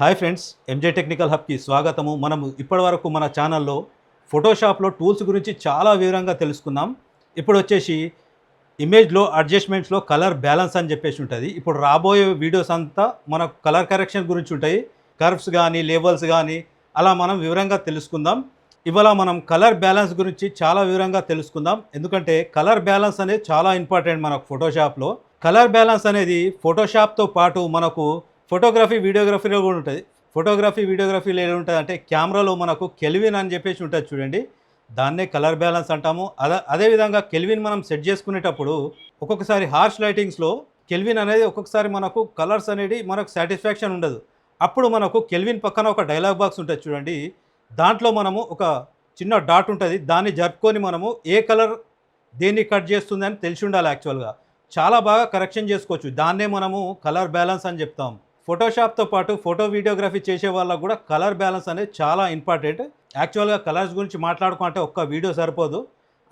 Hi friends MJ technical హబ్కి స్వాగతము. మనం ఇప్పటివరకు మన ఛానల్లో ఫోటోషాప్లో టూల్స్ గురించి చాలా వివరంగా తెలుసుకున్నాం. ఇప్పుడు వచ్చేసి ఇమేజ్లో అడ్జస్ట్మెంట్స్లో కలర్ బ్యాలెన్స్ అని చెప్పేసి ఉంటుంది. ఇప్పుడు రాబోయే వీడియోస్ అంతా మనకు కలర్ కరెక్షన్ గురించి ఉంటాయి. కర్వ్స్ కానీ లేబల్స్ కానీ అలా మనం వివరంగా తెలుసుకుందాం. ఇవాళ మనం కలర్ బ్యాలెన్స్ గురించి చాలా వివరంగా తెలుసుకుందాం. ఎందుకంటే కలర్ బ్యాలెన్స్ అనేది చాలా ఇంపార్టెంట్ మనకు ఫోటోషాప్లో కలర్ బ్యాలెన్స్ అనేది ఫోటోషాప్తో పాటు మనకు ఫోటోగ్రఫీ వీడియోగ్రఫీలో కూడా ఉంటుంది. ఫోటోగ్రఫీ వీడియోగ్రఫీలో ఎలా ఉంటుంది అంటే కెమెరాలో మనకు కెల్విన్ అని చెప్పేసి ఉంటుంది చూడండి. దాన్నే కలర్ బ్యాలెన్స్ అంటాము. అదే అదేవిధంగా కెల్విన్ మనం సెట్ చేసుకునేటప్పుడు ఒక్కొక్కసారి హార్ష్ లైటింగ్స్లో కెల్విన్ అనేది ఒక్కొక్కసారి మనకు కలర్స్ అనేది మనకు సాటిస్ఫాక్షన్ ఉండదు. అప్పుడు మనకు కెల్విన్ పక్కన ఒక డైలాగ్ బాక్స్ ఉంటుంది చూడండి. దాంట్లో మనము ఒక చిన్న డాట్ ఉంటుంది. దాన్ని జరుపుకొని మనము ఏ కలర్ దేన్ని కట్ చేస్తుంది అని తెలిసి ఉండాలి యాక్చువల్గా. చాలా బాగా కరెక్షన్ చేసుకోవచ్చు. దాన్నే మనము కలర్ బ్యాలెన్స్ అని చెప్తాం. ఫోటోషాప్తో పాటు ఫోటో వీడియోగ్రఫీ చేసే వాళ్ళకు కూడా కలర్ బ్యాలెన్స్ అనేది చాలా ఇంపార్టెంట్. యాక్చువల్గా కలర్స్ గురించి మాట్లాడుకుంటే ఒక్క వీడియో సరిపోదు.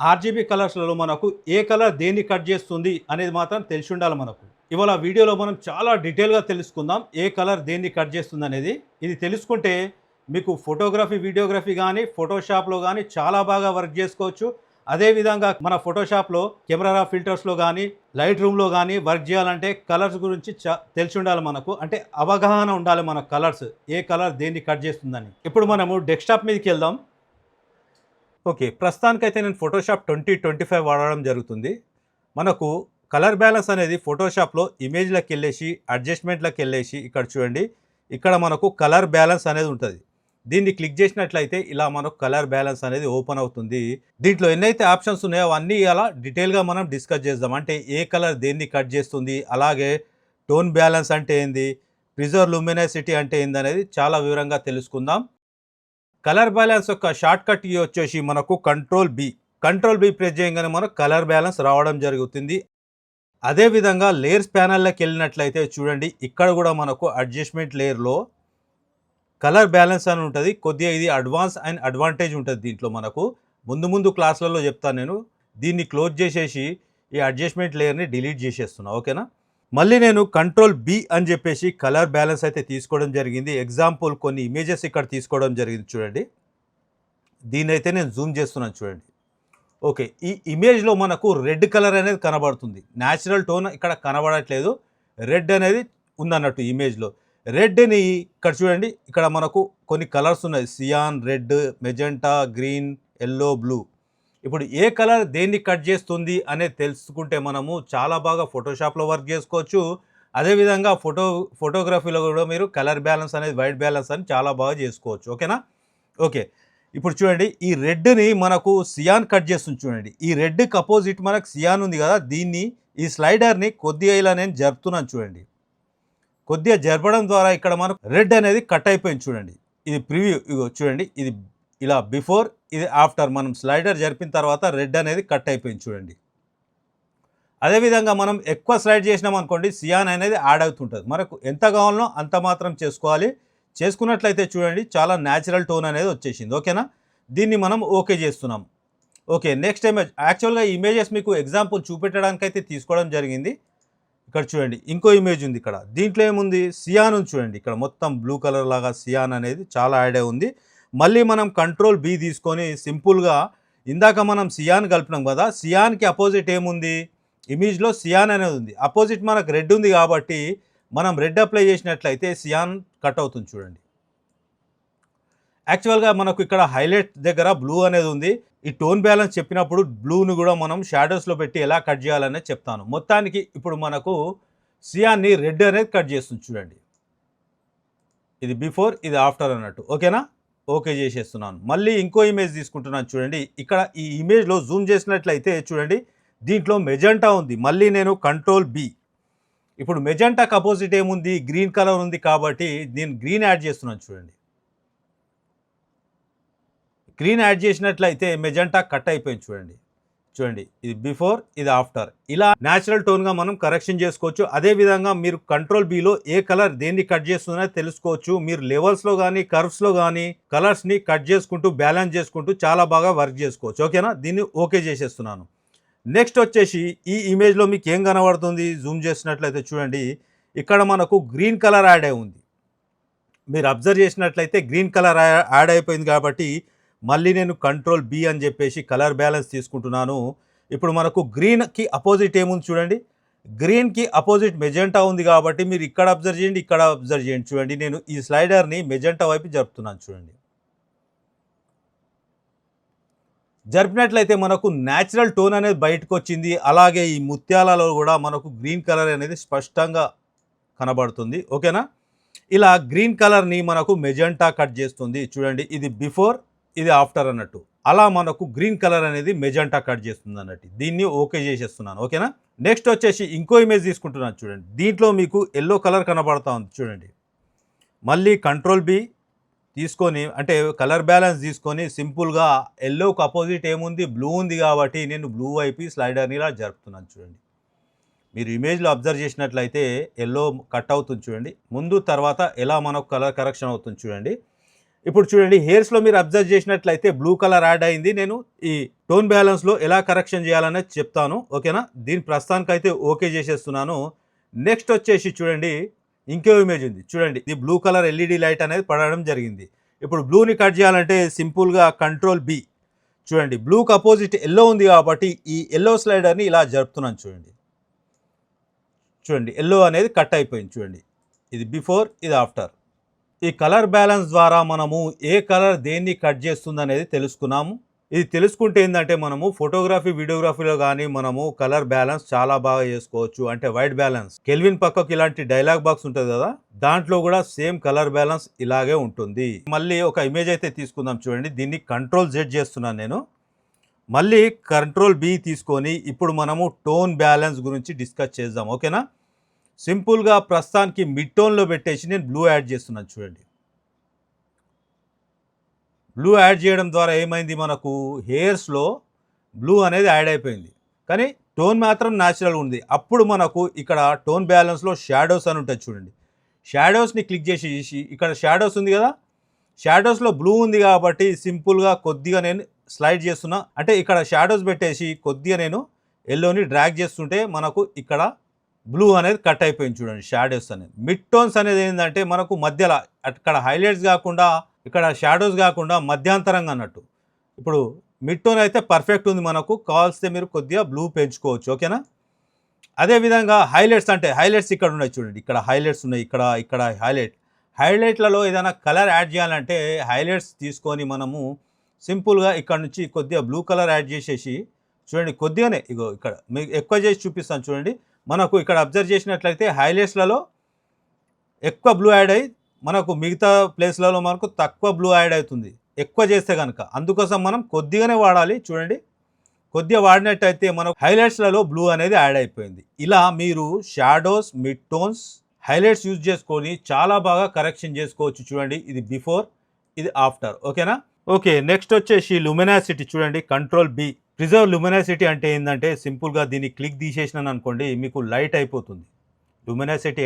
ఆర్జీబీ కలర్స్లలో మనకు ఏ కలర్ దేన్ని కట్ చేస్తుంది అనేది మాత్రం తెలిసి ఉండాలి మనకు. ఇవాళ వీడియోలో మనం చాలా డీటెయిల్గా తెలుసుకుందాం ఏ కలర్ దేన్ని కట్ చేస్తుంది అనేది. ఇది తెలుసుకుంటే మీకు ఫోటోగ్రఫీ వీడియోగ్రఫీ కానీ ఫోటోషాప్లో కానీ చాలా బాగా వర్క్ చేసుకోవచ్చు. అదేవిధంగా మన ఫోటోషాప్లో కెమెరా ఫిల్టర్స్లో కానీ లైట్ రూమ్లో కానీ వర్క్ చేయాలంటే కలర్స్ గురించి చ- తెలిసి ఉండాలి మనకు. అంటే అవగాహన ఉండాలి మన కలర్స్. ఏ కలర్ దేన్ని కట్ చేస్తుందని. ఇప్పుడు మనము డెస్క్టాప్ మీదకి వెళ్దాం. ఓకే ప్రస్తుతానికైతే నేను ఫోటోషాప్ ట్వంటీ ట్వంటీ ఫైవ్ వాడడం జరుగుతుంది. మనకు కలర్ బ్యాలెన్స్ అనేది ఫోటోషాప్లో ఇమేజ్లకు వెళ్ళేసి అడ్జస్ట్మెంట్లకు వెళ్ళేసి ఇక్కడ చూడండి. ఇక్కడ మనకు కలర్ బ్యాలెన్స్ అనేది ఉంటుంది. దీన్ని క్లిక్ చేసినట్లయితే ఇలా మనకు కలర్ బ్యాలెన్స్ అనేది ఓపెన్ అవుతుంది. దీంట్లో ఎన్నైతే ఆప్షన్స్ ఉన్నాయో అవన్నీ అలా డీటెయిల్గా మనం డిస్కస్ చేద్దాం. అంటే ఏ కలర్ దేన్ని కట్ చేస్తుంది అలాగే టోన్ బ్యాలెన్స్ అంటే ఏంది ప్రిజర్ లూమినసిటీ అంటే ఏంది అనేది చాలా వివరంగా తెలుసుకుందాం. కలర్ బ్యాలెన్స్ యొక్క షార్ట్ కట్ వచ్చేసి మనకు control B. Control B press చేయగానే మనకు కలర్ బ్యాలెన్స్ రావడం జరుగుతుంది. అదేవిధంగా లేయర్స్ ప్యానల్లోకి వెళ్ళినట్లయితే చూడండి ఇక్కడ కూడా మనకు అడ్జస్ట్మెంట్ లేయర్లో కలర్ బ్యాలెన్స్ అని ఉంటుంది. కొద్దిగా ఇది అడ్వాన్స్ అండ్ అడ్వాంటేజ్ ఉంటుంది దీంట్లో మనకు. ముందు ముందు క్లాసులలో చెప్తాను నేను. దీన్ని క్లోజ్ చేసేసి ఈ అడ్జస్ట్మెంట్ లేయర్ని డిలీట్ చేసేస్తున్నా. ఓకేనా? మళ్ళీ నేను కంట్రోల్ బి అని చెప్పేసి కలర్ బ్యాలెన్స్ అయితే తీసుకోవడం జరిగింది. ఎగ్జాంపుల్ కొన్ని ఇమేజెస్ ఇక్కడ తీసుకోవడం జరిగింది చూడండి. దీన్ని అయితే నేను జూమ్ చేస్తున్నాను చూడండి. ఓకే. ఈ ఇమేజ్లో మనకు రెడ్ కలర్ అనేది కనబడుతుంది. న్యాచురల్ టోన్ ఇక్కడ కనబడట్లేదు. రెడ్ అనేది ఉందన్నట్టు ఇమేజ్లో. రెడ్ని ఇక్కడ చూడండి. ఇక్కడ మనకు కొన్ని కలర్స్ ఉన్నాయి. Cyan red magenta green yellow blue. ఇప్పుడు ఏ కలర్ దేన్ని కట్ చేస్తుంది అనేది తెలుసుకుంటే మనము చాలా బాగా ఫోటోషాప్లో వర్క్ చేసుకోవచ్చు. అదేవిధంగా ఫోటో ఫోటోగ్రఫీలో కూడా మీరు కలర్ బ్యాలెన్స్ అనేది వైట్ బ్యాలెన్స్ అని చాలా బాగా చేసుకోవచ్చు. ఓకేనా? ఓకే. ఇప్పుడు చూడండి. ఈ రెడ్ని మనకు సియాన్ కట్ చేస్తుంది చూడండి. ఈ రెడ్కి అపోజిట్ మనకు సియాన్ ఉంది కదా. దీన్ని ఈ స్లైడర్ని కొద్దిగా ఇలా నేను జరుపుతున్నాను చూడండి. కొద్దిగా జరపడం ద్వారా ఇక్కడ మనకు రెడ్ అనేది కట్ అయిపోయింది చూడండి. ఇది ప్రివ్యూ ఇగో చూడండి ఇది ఇలా బిఫోర్ ఇది ఆఫ్టర్ మనం స్లైడర్ జరిపిన తర్వాత రెడ్ అనేది కట్ అయిపోయింది చూడండి. అదేవిధంగా మనం ఎక్కువ స్లైడ్ చేసినాం అనుకోండి సియాన్ అనేది యాడ్ అవుతుంటుంది. మనకు ఎంత కావాలనో అంత మాత్రం చేసుకోవాలి. చేసుకున్నట్లయితే చూడండి చాలా న్యాచురల్ టోన్ అనేది వచ్చేసింది. ఓకేనా? దీన్ని మనం ఓకే చేస్తున్నాం. ఓకే నెక్స్ట్ ఇమేజ్ యాక్చువల్గా ఇమేజెస్ మీకు ఎగ్జాంపుల్ చూపెట్టడానికైతే తీసుకోవడం జరిగింది. ఇక్కడ చూడండి ఇంకో ఇమేజ్ ఉంది ఇక్కడ. దీంట్లో ఏముంది? సియాన్ ఉంది చూడండి. ఇక్కడ మొత్తం బ్లూ కలర్ లాగా సియాన్ అనేది చాలా యాడ్ ఉంది. మళ్ళీ మనం కంట్రోల్ బి తీసుకొని సింపుల్గా ఇందాక మనం సియాన్ కలిపినాం కదా సియాన్కి అపోజిట్ ఏముంది? ఇమేజ్లో సియాన్ అనేది ఉంది. అపోజిట్ మనకు రెడ్ ఉంది కాబట్టి మనం రెడ్ అప్లై చేసినట్లయితే సియాన్ కట్ అవుతుంది చూడండి. యాక్చువల్గా మనకు ఇక్కడ హైలైట్ దగ్గర బ్లూ అనేది ఉంది. ఈ టోన్ బ్యాలెన్స్ చెప్పినప్పుడు బ్లూను కూడా మనం షాడోస్లో పెట్టి ఎలా కట్ చేయాలనేది చెప్తాను. మొత్తానికి ఇప్పుడు మనకు సియాన్ని రెడ్ అనేది కట్ చేస్తుంది చూడండి. ఇది బిఫోర్ ఇది ఆఫ్టర్ అన్నట్టు. ఓకేనా? ఓకే చేసేస్తున్నాను. మళ్ళీ ఇంకో ఇమేజ్ తీసుకుంటున్నాను చూడండి. ఇక్కడ ఈ ఇమేజ్లో జూమ్ చేసినట్లయితే చూడండి దీంట్లో మెజెంటా ఉంది. మళ్ళీ నేను కంట్రోల్ బి. ఇప్పుడు మెజెంటాకు అపోజిట్ ఏముంది? గ్రీన్ కలర్ ఉంది కాబట్టి నేను గ్రీన్ యాడ్ చేస్తున్నాను చూడండి. గ్రీన్ యాడ్ చేసినట్లయితే మెజెంటా కట్ అయిపోయింది చూడండి. చూడండి ఇది బిఫోర్ ఇది ఆఫ్టర్ ఇలా న్యాచురల్ టోన్గా మనం కరెక్షన్ చేసుకోవచ్చు. అదే విధంగా మీరు కంట్రోల్ బీలో ఏ కలర్ దేన్ని కట్ చేస్తుందో తెలుసుకోవచ్చు. మీరు లెవెల్స్లో కానీ కర్వ్స్లో కానీ కలర్స్ని కట్ చేసుకుంటూ బ్యాలెన్స్ చేసుకుంటూ చాలా బాగా వర్క్ చేసుకోవచ్చు. ఓకేనా దీన్ని ఓకే చేసేస్తున్నాను. నెక్స్ట్ వచ్చేసి ఈ ఇమేజ్లో మీకు ఏం కనబడుతుంది? జూమ్ చేసినట్లయితే చూడండి. ఇక్కడ మనకు గ్రీన్ కలర్ యాడ్ అయి ఉంది. మీరు అబ్జర్వ్ చేసినట్లయితే గ్రీన్ కలర్ యాడ్ అయిపోయింది కాబట్టి మళ్ళీ నేను కంట్రోల్ బి అని చెప్పేసి కలర్ బ్యాలెన్స్ తీసుకుంటున్నాను. ఇప్పుడు మనకు గ్రీన్కి అపోజిట్ ఏముంది చూడండి. గ్రీన్కి అపోజిట్ మెజెంటా ఉంది కాబట్టి మీరు ఇక్కడ అబ్జర్వ్ చేయండి ఇక్కడ అబ్జర్వ్ చేయండి. చూడండి నేను ఈ స్లైడర్ని మెజెంటా వైపు జరుపుతున్నాను చూడండి. జరిపినట్లయితే మనకు న్యాచురల్ టోన్ అనేది బయటకు వచ్చింది. అలాగే ఈ ముత్యాలలో కూడా మనకు గ్రీన్ కలర్ అనేది స్పష్టంగా కనబడుతుంది. ఓకేనా? ఇలా గ్రీన్ కలర్ని మనకు మెజెంటా కట్ చేస్తుంది. చూడండి ఇది బిఫోర్ ఇది ఆఫ్టర్ అన్నట్టు. అలా మనకు గ్రీన్ కలర్ అనేది మెజంటా కట్ చేస్తుంది అన్నట్టు. దీన్ని ఓకే చేసేస్తున్నాను. ఓకేనా? నెక్స్ట్ వచ్చేసి ఇంకో ఇమేజ్ తీసుకుంటున్నాను చూడండి. దీంట్లో మీకు ఎల్లో కలర్ కనబడతా ఉంది చూడండి. మళ్ళీ కంట్రోల్ బి తీసుకొని అంటే కలర్ బ్యాలెన్స్ తీసుకొని సింపుల్గా ఎల్లోకి అపోజిట్ ఏముంది? బ్లూ ఉంది కాబట్టి నేను బ్లూ వైపు స్లైడర్ని ఇలా జరుపుతున్నాను చూడండి. మీరు ఇమేజ్లో అబ్జర్వ్ చేసినట్లయితే ఎల్లో కట్ అవుతుంది చూడండి. ముందు తర్వాత ఎలా మనకు కలర్ కరెక్షన్ అవుతుంది చూడండి. ఇప్పుడు చూడండి హెయిర్స్లో మీరు అబ్జర్వ్ చేసినట్లయితే బ్లూ కలర్ యాడ్ అయింది. నేను ఈ టోన్ బ్యాలెన్స్లో ఎలా కరెక్షన్ చేయాలనేది చెప్తాను. ఓకేనా దీని ప్రస్తుతానికైతే ఓకే చేసేస్తున్నాను. నెక్స్ట్ వచ్చేసి చూడండి ఇంకో ఇమేజ్ ఉంది. చూడండి ఇది బ్లూ కలర్ ఎల్ఈడి లైట్ అనేది పడడం జరిగింది. ఇప్పుడు బ్లూని కట్ చేయాలంటే సింపుల్గా కంట్రోల్ బి చూడండి బ్లూకి అపోజిట్ ఎల్లో ఉంది కాబట్టి ఈ ఎల్లో స్లైడర్ని ఇలా జరుపుతున్నాను చూడండి. చూడండి ఎల్లో అనేది కట్ అయిపోయింది చూడండి. ఇది బిఫోర్ ఇది ఆఫ్టర్ ఈ కలర్ బ్యాలెన్స్ ద్వారా మనము ఏ కలర్ దేన్ని కట్ చేస్తుంది అనేది తెలుసుకున్నాము. ఇది తెలుసుకుంటే ఏంటంటే మనము ఫోటోగ్రఫీ వీడియోగ్రఫీలో కానీ మనము కలర్ బ్యాలెన్స్ చాలా బాగా చేసుకోవచ్చు. అంటే వైట్ బ్యాలెన్స్. కెల్విన్ పక్కకు ఇలాంటి డైలాగ్ బాక్స్ ఉంటుంది కదా దాంట్లో కూడా సేమ్ కలర్ బ్యాలెన్స్ ఇలాగే ఉంటుంది. మళ్ళీ ఒక ఇమేజ్ అయితే తీసుకుందాం చూడండి. దీన్ని కంట్రోల్ జెడ్ చేస్తున్నాను నేను. మళ్ళీ కంట్రోల్ బి తీసుకొని ఇప్పుడు మనము టోన్ బ్యాలెన్స్ గురించి డిస్కస్ చేద్దాం. ఓకేనా? సింపుల్గా ప్రస్తుతానికి మిడ్ టోన్లో పెట్టేసి నేను బ్లూ యాడ్ చేస్తున్నాను చూడండి. బ్లూ యాడ్ చేయడం ద్వారా ఏమైంది మనకు? హెయిర్స్లో బ్లూ అనేది యాడ్ అయిపోయింది. కానీ టోన్ మాత్రం న్యాచురల్ ఉంది. అప్పుడు మనకు ఇక్కడ టోన్ బ్యాలెన్స్లో షాడోస్ అని ఉంటుంది చూడండి. షాడోస్ని క్లిక్ చేసి ఇక్కడ షాడోస్ ఉంది కదా? షాడోస్లో బ్లూ ఉంది కాబట్టి సింపుల్గా కొద్దిగా నేను స్లైడ్ చేస్తున్నా. అంటే ఇక్కడ షాడోస్ పెట్టేసి కొద్దిగా నేను ఎల్లోని డ్రాగ్ చేస్తుంటే మనకు ఇక్కడ బ్లూ అనేది కట్ అయిపోయింది చూడండి షాడోస్ అనేది. మిడ్ టోన్స్ అనేది ఏంటంటే మనకు మధ్యలో అక్కడ హైలైట్స్ కాకుండా ఇక్కడ షాడోస్ కాకుండా మధ్యాంతరంగా అన్నట్టు. ఇప్పుడు మిడ్ టోన్ అయితే పర్ఫెక్ట్ ఉంది మనకు కావాల్స్తే మీరు కొద్దిగా బ్లూ పెంచుకోవచ్చు ఓకేనా అదేవిధంగా హైలైట్స్ అంటే హైలైట్స్ ఇక్కడ ఉన్నాయి చూడండి ఇక్కడ హైలైట్స్ ఉన్నాయి ఇక్కడ ఇక్కడ హైలైట్ హైలైట్లలో ఏదైనా కలర్ యాడ్ చేయాలంటే హైలైట్స్ తీసుకొని మనము సింపుల్గా ఇక్కడ నుంచి కొద్దిగా బ్లూ కలర్ యాడ్ చేసేసి చూడండి కొద్దిగానే ఇగో ఇక్కడ మీకు ఎక్కువ చేసి చూపిస్తాను చూడండి. మనకు ఇక్కడ అబ్జర్వ్ చేసినట్లయితే హైలైట్స్లలో ఎక్కువ బ్లూ యాడ్ అయ్యి మనకు మిగతా ప్లేస్లలో మనకు తక్కువ బ్లూ యాడ్ అవుతుంది. ఎక్కువ చేస్తే కనుక అందుకోసం మనం కొద్దిగానే వాడాలి. చూడండి. కొద్దిగా వాడినట్టయితే మనకు హైలైట్స్లలో బ్లూ అనేది యాడ్ అయిపోయింది. ఇలా మీరు shadows mid tones highlights use చేసుకొని చాలా బాగా కరెక్షన్ చేసుకోవచ్చు చూడండి. ఇది బిఫోర్ ఇది ఆఫ్టర్. ఓకేనా? ఓకే నెక్స్ట్ వచ్చేసి లుమినాసిటీ చూడండి. Control B. ప్రిజర్వ్ లుమినాసిటీ అంటే ఏంటంటే సింపుల్గా దీన్ని క్లిక్ తీసేసినాను అనుకోండి మీకు లైట్ అయిపోతుంది. లుమినాసిటీ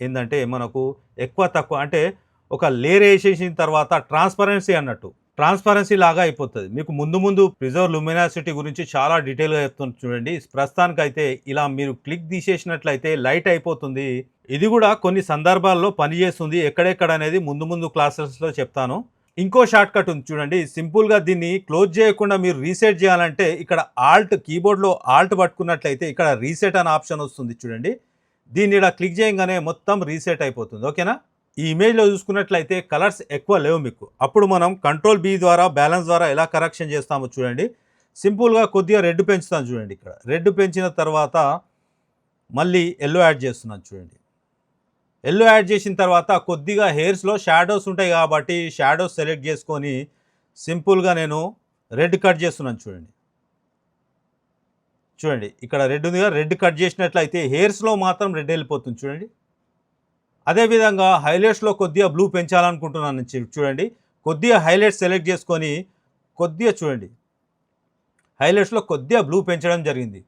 ఏంటంటే మనకు ఎక్కువ తక్కువ అంటే ఒక లేయర్ వేసేసిన తర్వాత ట్రాన్స్పరెన్సీ అన్నట్టు ట్రాన్స్పరెన్సీ లాగా అయిపోతుంది. మీకు ముందు ముందు ప్రిజర్వ్ లుమినాసిటీ గురించి చాలా డీటెయిల్గా చెప్తుంది చూడండి. ప్రస్తుతానికైతే ఇలా మీరు క్లిక్ తీసేసినట్లయితే లైట్ అయిపోతుంది. ఇది కూడా కొన్ని సందర్భాల్లో పనిచేస్తుంది. ఎక్కడెక్కడ అనేది ముందు ముందు క్లాసెస్లో చెప్తాను. ఇంకో షార్ట్ కట్ ఉంది చూడండి. సింపుల్గా దీన్ని క్లోజ్ చేయకుండా మీరు రీసెట్ చేయాలంటే ఇక్కడ ఆల్ట్ కీబోర్డ్లో ఆల్ట్ పట్టుకున్నట్లయితే ఇక్కడ రీసెట్ అనే ఆప్షన్ వస్తుంది చూడండి. దీన్ని ఇలా క్లిక్ చేయగానే మొత్తం రీసెట్ అయిపోతుంది. ఓకేనా? ఈ ఇమేజ్లో చూసుకున్నట్లయితే కలర్స్ ఎక్కువ లేవు మీకు. అప్పుడు మనం కంట్రోల్ బి ద్వారా బ్యాలెన్స్ ద్వారా ఎలా కరెక్షన్ చేస్తామో చూడండి. సింపుల్గా కొద్దిగా రెడ్ పెంచుతాను చూడండి ఇక్కడ. రెడ్ పెంచిన తర్వాత మళ్ళీ ఎల్లో యాడ్ చేస్తున్నాను చూడండి. ఎల్లో యాడ్ చేసిన తర్వాత కొద్దిగా హెయిర్స్లో షాడోస్ ఉంటాయి కాబట్టి షాడోస్ సెలెక్ట్ చేసుకొని సింపుల్గా నేను రెడ్ కట్ చేస్తున్నాను చూడండి. చూడండి ఇక్కడ రెడ్ ఉందిగా రెడ్ కట్ చేసినట్లయితే హెయిర్స్లో మాత్రం రెడ్ వెళ్ళిపోతుంది చూడండి. అదేవిధంగా హైలైట్స్లో కొద్దిగా బ్లూ పెంచాలనుకుంటున్నాను చూడండి. కొద్దిగా హైలైట్స్ సెలెక్ట్ చేసుకొని కొద్దిగా చూడండి. హైలైట్స్లో కొద్దిగా బ్లూ పెంచడం జరిగింది.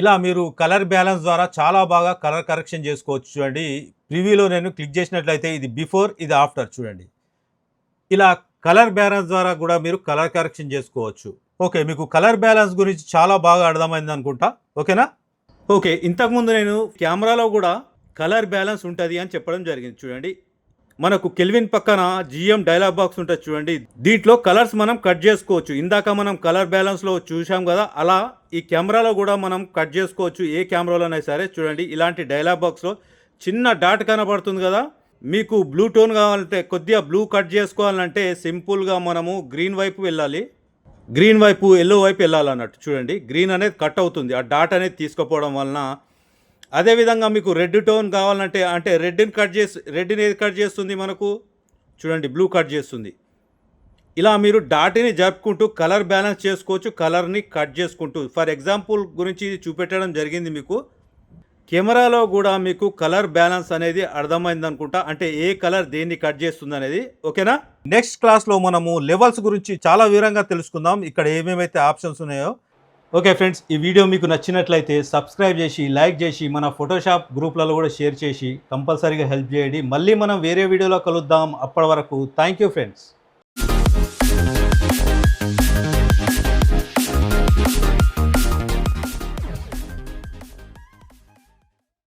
ఇలా మీరు కలర్ బ్యాలెన్స్ ద్వారా చాలా బాగా కలర్ కరెక్షన్ చేసుకోవచ్చు చూడండి. ప్రివ్యూలో నేను క్లిక్ చేసినట్లయితే ఇది బిఫోర్ ఇది ఆఫ్టర్ చూడండి. ఇలా కలర్ బ్యాలెన్స్ ద్వారా కూడా మీరు కలర్ కరెక్షన్ చేసుకోవచ్చు. ఓకే మీకు కలర్ బ్యాలెన్స్ గురించి చాలా బాగా అర్థమైంది అనుకుంటా. ఓకేనా? ఓకే ఇంతకుముందు నేను కెమెరాలో కూడా కలర్ బ్యాలెన్స్ ఉంటుంది అని చెప్పడం జరిగింది చూడండి. మనకు కెల్విన్ పక్కన జిఎం డైలాగ్ బాక్స్ ఉంటుంది చూడండి. దీంట్లో కలర్స్ మనం కట్ చేసుకోవచ్చు. ఇందాక మనం కలర్ బ్యాలెన్స్లో చూసాం కదా అలా ఈ కెమెరాలో కూడా మనం కట్ చేసుకోవచ్చు. ఏ కెమెరాలోనే సరే చూడండి ఇలాంటి డైలాగ్ బాక్స్లో చిన్న డాట్ కనబడుతుంది కదా. మీకు బ్లూ టోన్ కావాలంటే కొద్దిగా బ్లూ కట్ చేసుకోవాలంటే సింపుల్గా మనము గ్రీన్ వైపు వెళ్ళాలి. గ్రీన్ వైపు ఎల్లో వైపు వెళ్ళాలన్నట్టు చూడండి. గ్రీన్ అనేది కట్ అవుతుంది. ఆ డాట్ అనేది తీసుకుపోవడం వలన అదేవిధంగా మీకు రెడ్ టోన్ కావాలంటే అంటే రెడ్ని కట్ చేసి రెడ్ని ఏది కట్ చేస్తుంది మనకు? చూడండి బ్లూ కట్ చేస్తుంది. ఇలా మీరు డాటిని జరుపుకుంటూ కలర్ బ్యాలెన్స్ చేసుకోవచ్చు కలర్ని కట్ చేసుకుంటూ. ఫర్ ఎగ్జాంపుల్ గురించి ఇది చూపెట్టడం జరిగింది మీకు. కెమెరాలో కూడా మీకు కలర్ బ్యాలెన్స్ అనేది అర్థమైంది అనుకుంటా అంటే ఏ కలర్ దేన్ని కట్ చేస్తుంది అనేది ఓకేనా? నెక్స్ట్ క్లాస్లో మనము లెవెల్స్ గురించి చాలా వివరంగా తెలుసుకుందాం. ఇక్కడ ఏమేమైతే ఆప్షన్స్ ఉన్నాయో. ఓకే ఫ్రెండ్స్ ఈ వీడియో మీకు నచ్చినట్లయితే సబ్స్క్రైబ్ చేసి లైక్ చేసి మన ఫోటోషాప్ గ్రూప్లలో కూడా షేర్ చేసి కంపల్సరీగా హెల్ప్ చేయండి. మళ్ళీ మనం వేరే వీడియోలో కలుద్దాం. అప్పటి వరకు థ్యాంక్ యూ ఫ్రెండ్స్.